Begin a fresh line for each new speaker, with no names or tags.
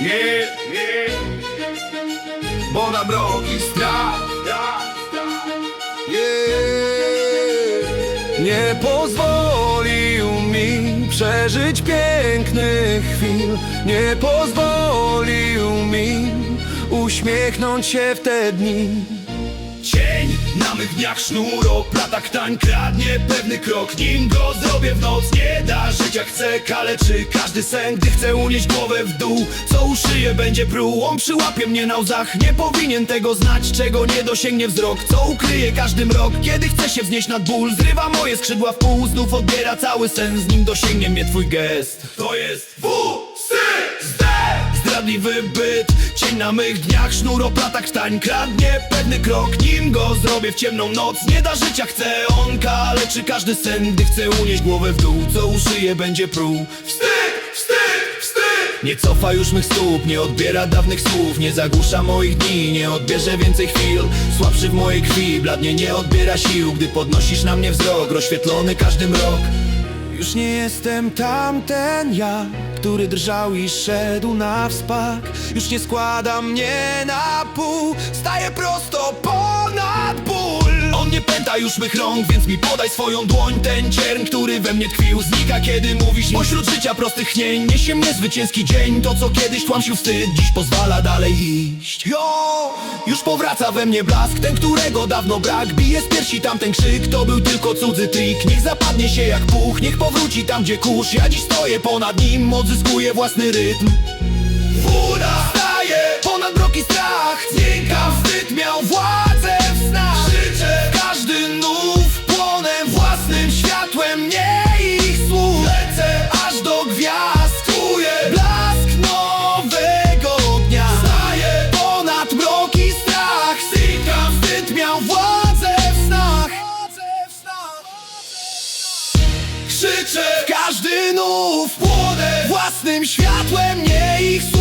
Nie, nie. Bo na mroki strach
Yeah. Nie pozwolił mi przeżyć pięknych chwil. Nie pozwolił mi uśmiechnąć się w te dni
Cień na mych dniach sznur oplata ktań Kradnie pewny krok, nim go zrobię w noc Nie da życia, chcę. Kaleczy każdy sen Gdy chcę unieść głowę w dół, co uszyje będzie pruł On przyłapie mnie na łzach, nie powinien tego znać Czego nie dosięgnie wzrok, co ukryje każdy mrok. Kiedy chcę się wznieść nad ból, zrywa moje skrzydła w pół. Znów odbiera cały sen, z nim dosięgnie mnie twój gest. To jest W, Zdradliwy byt, cień na mych dniach Sznur oplata ktań, kradnie. Pewny krok Nim go zrobię w ciemną noc. Nie da życia, chcę on kaleczy każdy sen Gdy chcę unieść głowę w dół, co uszyje będzie pruł Wstyd, wstyd, wstyd! Nie cofa już mych stóp, nie odbiera dawnych słów Nie zagłusza moich dni, nie odbierze więcej chwil. Słabszy w mojej krwi, bladnie nie odbiera sił Gdy podnosisz na mnie wzrok, rozświetlony każdy mrok
Już nie jestem tamten ja, który drżał i szedł na wspak Już nie składa mnie na pół, staję prosto
pęta już mych rąk, więc mi podaj swoją dłoń. Ten ciern, który we mnie tkwił, znika kiedy mówisz Pośród życia prostych chnień niesie mnie zwycięski dzień. To co kiedyś tłamsił wstyd, dziś pozwala dalej iść. Jo, już powraca we mnie blask, ten którego dawno brak. Bije z piersi tamten krzyk, to był tylko cudzy trik. Niech zapadnie się jak puch, niech powróci tam gdzie kurz. Ja dziś stoję ponad nim, odzyskuje własny rytm. Fura każdy nów Płonę własnym światłem Nie ich słów